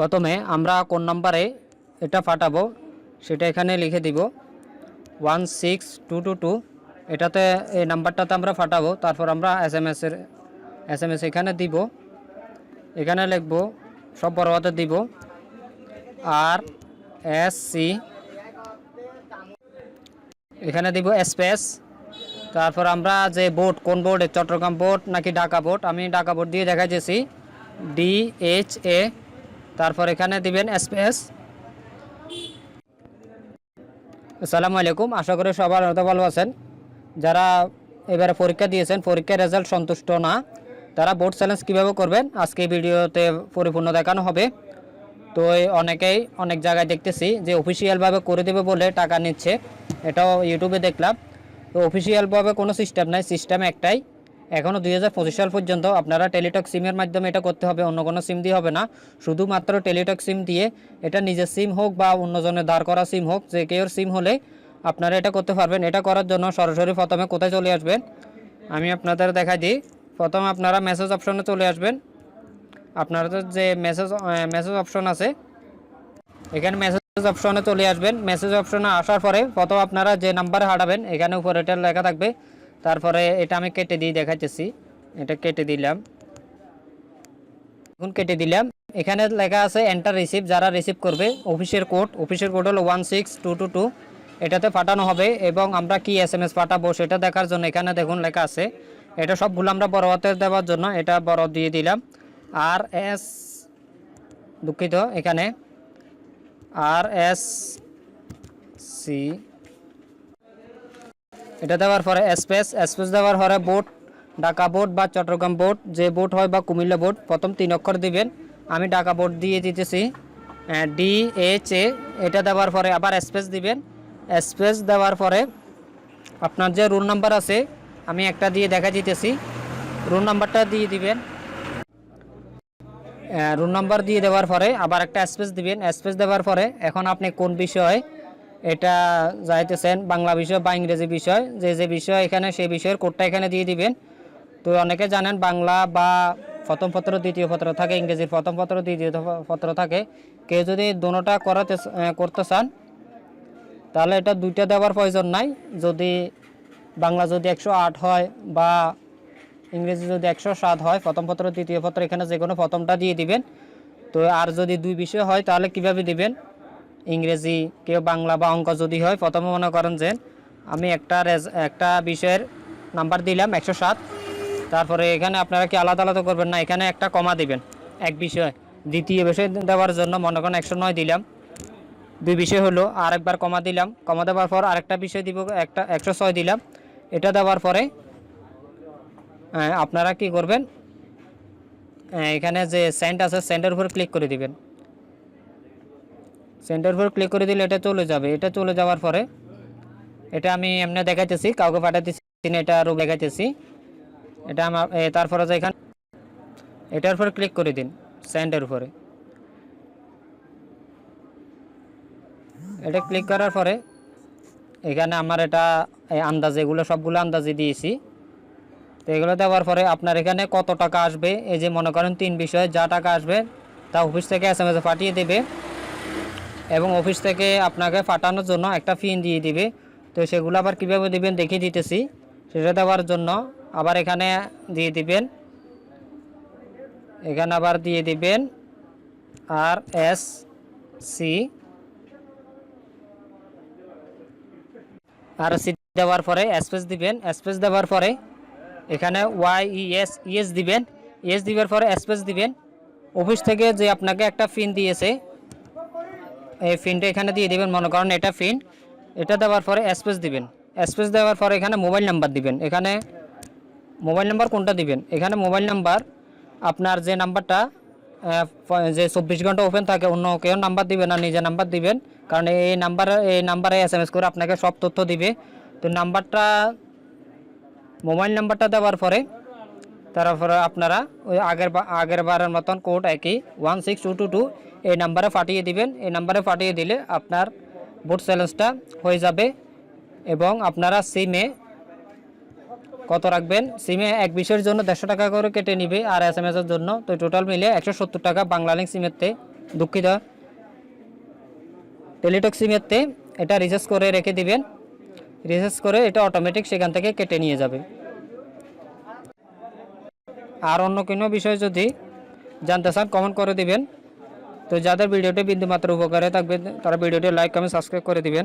প্রথমে আমরা কোন নাম্বারে এটা পাঠাবো সেটা এখানে লিখে দিব। One six two two two, এটাতে এই নাম্বারটাতে আমরা পাঠাবো তারপর আমরা এস এম এসের এস এম এস এখানে দিব। এখানে লিখব, সব বড় দিব। আর এস সি, এখানে দিব স্পেস। তারপর আমরা যে বোর্ড, কোন বোর্ডে, চট্টগ্রাম বোর্ড নাকি ঢাকা বোর্ড, আমি ঢাকা বোর্ড দিয়ে দেখাইতেছি ডি এইচ এ তারপর এখানে দিবেন স্পেস আসসালামু আলাইকুম, আশা করি সবার হয়তো ভালো আছেন। যারা এবারে পরীক্ষা দিয়েছেন, পরীক্ষার রেজাল্ট সন্তুষ্ট না, তারা বোর্ড চ্যালেঞ্জ কীভাবে করবেন, আজকে ভিডিওতে পরিপূর্ণ দেখানো হবে। তো অনেকেই অনেক জায়গায় দেখতেছি যে অফিসিয়ালভাবে করে দেবে বলে টাকা নিচ্ছে, এটাও ইউটিউবে দেখলাম। তো অফিসিয়ালভাবে কোনো সিস্টেম নাই সিস্টেম একটাই। এখনও দুই হাজার পঁচিশ সাল পর্যন্ত আপনারা টেলিটক সিমের মাধ্যমে এটা করতে হবে, অন্য কোনো সিম দিয়ে হবে না। শুধুমাত্র টেলিটক সিম দিয়ে এটা নিজের সিম হোক বা অন্যজনের দাঁড় করা সিম হোক, যে কেউর সিম হলে আপনারা এটা করতে পারবেন। এটা করার জন্য সরাসরি প্রথমে কোথায় চলে আসবেন? আমি আপনাদের দেখাই দিই। প্রথম আপনারা মেসেজ অপশনে চলে আসবেন। আপনাদের যে মেসেজ মেসেজ অপশন আছে, এখানে মেসেজ অপশনে চলে আসবেন। মেসেজ অপশনে আসার পরে প্রথম আপনারা যে নাম্বারে হাঁটাবেন, এখানে উপরে এটা লেখা থাকবে তারপরে এটা আমি কেটে দিয়ে দেখাইতেছি। এটা কেটে দিলাম। এখন কেটে দিলাম। এখানে লেখা আছে এন্টার রিসিভ যারা রিসিভ করবে, অফিসের কোড অফিসের কোড হলো one six two two two এটাতে পাঠানো হবে এবং আমরা কি এস এম এস পাঠাবো সেটা দেখার জন্য এখানে দেখুন লেখা আছে। এটা সবগুলো আমরা বড় হাতে দেওয়ার জন্য এটা বড় দিয়ে দিলাম। আর এস দুঃখিত, এখানে। আর এস সি এটা দেওয়ার পরে স্পেস স্পেস দেওয়ার পরে বোট, ঢাকা বোর্ড বা চট্টগ্রাম বোর্ড যে বোর্ড হয় বা কুমিল্লা বোর্ড প্রথম তিন অক্ষর দিবেন। আমি ঢাকা বোর্ড দিয়ে দিতেছি। ডি এইচ এ এটা দেওয়ার পরে আবার স্পেস দিবেন। স্পেস দেওয়ার পরে আপনার যে রুল নাম্বার আছে, আমি একটা দিয়ে দেখা দিতেছি। রুল নাম্বারটা দিয়ে দিবেন। রুল নাম্বার দিয়ে দেওয়ার পরে আবার একটা স্পেস দিবেন। স্পেস দেওয়ার পরে এখন আপনি কোন বিষয় এটা যাইতেছেন বাংলা বিষয় বা ইংরেজি বিষয়, যে যে বিষয় এখানে সেই বিষয়ের কোডটা এখানে দিয়ে দিবেন। তো অনেকে জানেন বাংলা বা প্রথম পত্র, দ্বিতীয় পত্র থাকে, ইংরেজির প্রথম পত্র, দ্বিতীয় পত্র থাকে। কেউ যদি দোনোটা করাতে করতে চান, তাহলে এটা দুইটা দেওয়ার প্রয়োজন নাই। যদি বাংলা যদি একশো আট হয় বা ইংরেজি যদি একশো সাত হয়, প্রথম পত্র, দ্বিতীয় পত্র, এখানে যে কোনো প্রথমটা দিয়ে দিবেন। তো আর যদি দুই বিষয় হয়, তাহলে কীভাবে দিবেন? ইংরেজি কেউ বাংলা বা অঙ্ক যদি হয়, প্রথমে মনে করেন যে আমি একটা একটা বিষয়ের নাম্বার দিলাম একশো সাত। তারপরে এখানে আপনারা কি আলাদা আলাদা করবেন? না, এখানে একটা কমা দিবেন, এক বিষয়। দ্বিতীয় বিষয় দেওয়ার জন্য মনে করেন একশো নয় দিলাম। দুই বিষয় হলো আর একবার কমা দিলাম। কমা দেওয়ার পর আরেকটা বিষয় দিব, একটা একশো ছয় দিলাম। এটা দেওয়ার পরে আপনারা কি করবেন? এখানে যে সেন্ট আছে সেন্টের উপর ক্লিক করে দিবেন। সেন্টার উপর ক্লিক করে দিলে এটা চলে যাবে। এটা চলে যাওয়ার পরে এটা আমি এমনি দেখাইতেছি, কাউকে পাঠাইতেছি না, এটা আরও দেখাইতেছি। এটা আমার তারপরে যে এখানে এটার উপরে ক্লিক করে দিন সেন্টের উপরে। এটা ক্লিক করার পরে এখানে আমার এটা আন্দাজ, এগুলো সবগুলো আন্দাজে দিয়েছি। তো এগুলো দেওয়ার পরে আপনার এখানে কত টাকা আসবে? এই যে মনে করেন তিন বিষয়ে যা টাকা আসবে তা অফিস থেকে এস এম এস পাঠিয়ে দেবে। এবং অফিস থেকে আপনাকে পাঠানোর জন্য একটা ফিন দিয়ে দিবে। তো সেগুলো আবার কীভাবে দিবেন দেখিয়ে দিতেছি। সেটা দেওয়ার জন্য আবার এখানে দিয়ে দিবেন। এখানে আবার দিয়ে দিবেন আর এস সি আর সি দেওয়ার পরে স্পেস দিবেন। স্পেস দেওয়ার পরে এখানে Y E S E S দিবেন। ইএস দিবার পরে স্পেস দিবেন। অফিস থেকে যে আপনাকে একটা ফিন দিয়েছে এই ফিনটা এখানে দিয়ে দিবেন, মনে করেন এটা ফিন। এটা দেওয়ার পরে স্পেস দিবেন। স্পেস দেওয়ার পরে এখানে মোবাইল নাম্বার দিবেন। এখানে মোবাইল নাম্বার কোনটা দিবেন? এখানে মোবাইল নাম্বার আপনার যে নাম্বারটা যে চব্বিশ ঘণ্টা ওপেন থাকে, অন্য কেউ নাম্বার দিবেন না নিজের নাম্বার দিবেন। কারণ এই নাম্বারে এই নাম্বারে এস এম এস করে আপনাকে সব তথ্য দিবে। তো নাম্বারটা মোবাইল নাম্বারটা দেওয়ার পরে তারপরে আপনারা ওই আগের আগের বারের মতন কোড একই one six two two two এই নাম্বারে পাঠিয়ে দিবেন। এই নাম্বারে পাঠিয়ে দিলে আপনার বুট চ্যালেঞ্জটা হয়ে যাবে এবং আপনারা সিমে কত রাখবেন? সিমে এক বিষয়ের জন্য দেড়শো টাকা করে কেটে নিবে আর এস এম এসের জন্য। তো টোটাল মিলে একশো সত্তর টাকা বাংলা লিঙ্ক সিমেরতে দুঃখিত। টেলিটক সিমেরতে এটা রিচার্জ করে রেখে দিবেন। রিচার্জ করে এটা অটোমেটিক সেখান থেকে কেটে নিয়ে যাবে। আর অন্য কোনো বিষয় যদি জানতে চান কমেন্ট করে দিবেন। তো যাদের ভিডিওটি বিন্দুমাত্র উপকারে থাকবে, তারা ভিডিওটি লাইক কমেন্ট সাবস্ক্রাইব করে দিবেন।